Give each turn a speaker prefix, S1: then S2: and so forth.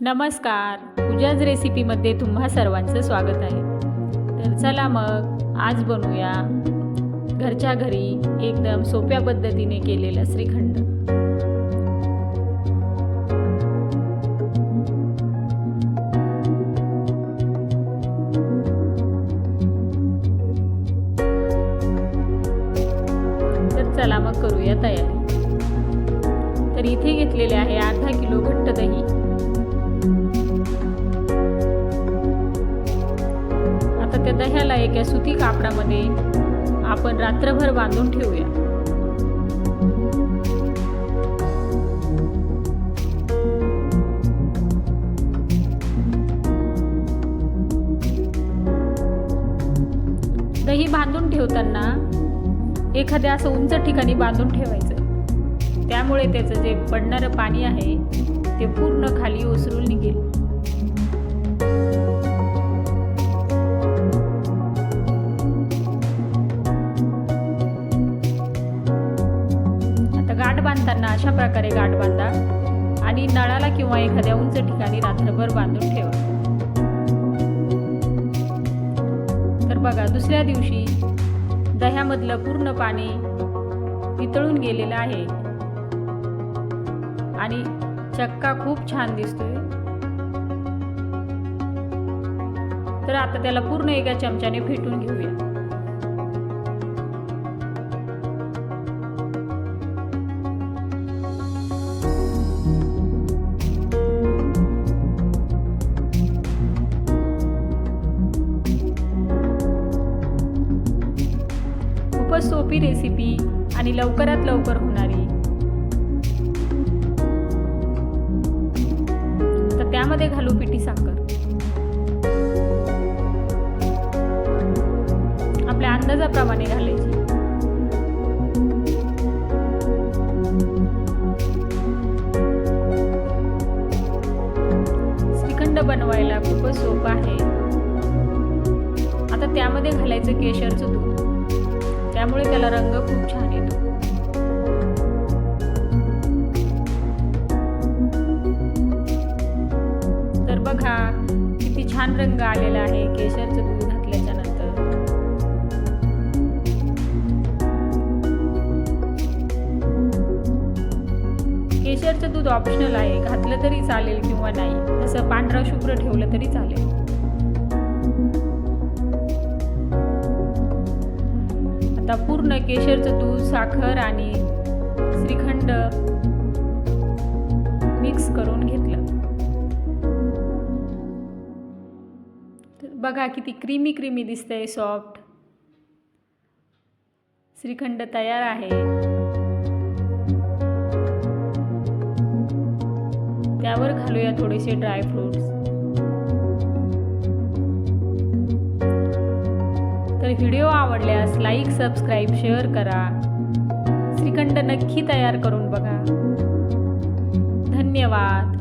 S1: नमस्कार. पूजाज रेसिपीमध्ये तुम्हा सर्वांचं स्वागत आहे. तर चला मग आज बनवूया घरच्या घरी एकदम सोप्या पद्धतीने केलेलं श्रीखंड. तर चला मग करूया तयारी. तर इथे घेतलेले आहे अर्धा किलो घट्ट दही. त्या दह्याला एका सुती कापडामध्ये आपण रात्रभर बांधून ठेवूया. दही बांधून ठेवताना एखाद्या असं उंच ठिकाणी बांधून ठेवायचं. त्यामुळे त्याचं जे पडणारं पाणी आहे ते पूर्ण खाली ओसरून निघेल. बांधताना अशा प्रकारे गाठ बांधा आणि नळाला किंवा एखाद्या उंच ठिकाणी रात्रभर बांधून ठेवा. तर बघा दुसऱ्या दिवशी दह्यामधलं पूर्ण पाणी वितळून गेलेलं आहे. आणि चक्का खूप छान दिसतोय. तर आता त्याला पूर्ण एका चमच्याने फेटून घेऊया. खूपच सोपी रेसिपी आणि लवकरात लवकर होणारी. तर त्यामध्ये घालू पिठी साखर. आपल्या अंदाजाप्रमाणे घालायची. श्रीखंड बनवायला खूपच सोपं आहे. आता त्यामध्ये घालायचं केशरचं दूध. त्यामुळे त्याला रंग खूप छान येतो. तर बघा किती छान रंग आलेला आहे केशरचं दूध घातल्याच्या नंतर. केशरचं दूध ऑप्शनल आहे घातलं तरी चालेल किंवा नाही. असं पांढरा शुभ्र ठेवलं तरी चालेल. आता पूर्ण केशरचं दूध साखर आणि श्रीखंड मिक्स करून घेतलं. बघा किती क्रीमी क्रीमी दिसतंय सॉफ्ट श्रीखंड तयार आहे. त्यावर घालूया थोडेसे ड्रायफ्रुट्स तर व्हिडिओ आवडल्यास लाईक सबस्क्राईब शेअर करा. श्रीखंड नक्की तयार करून बघा. धन्यवाद.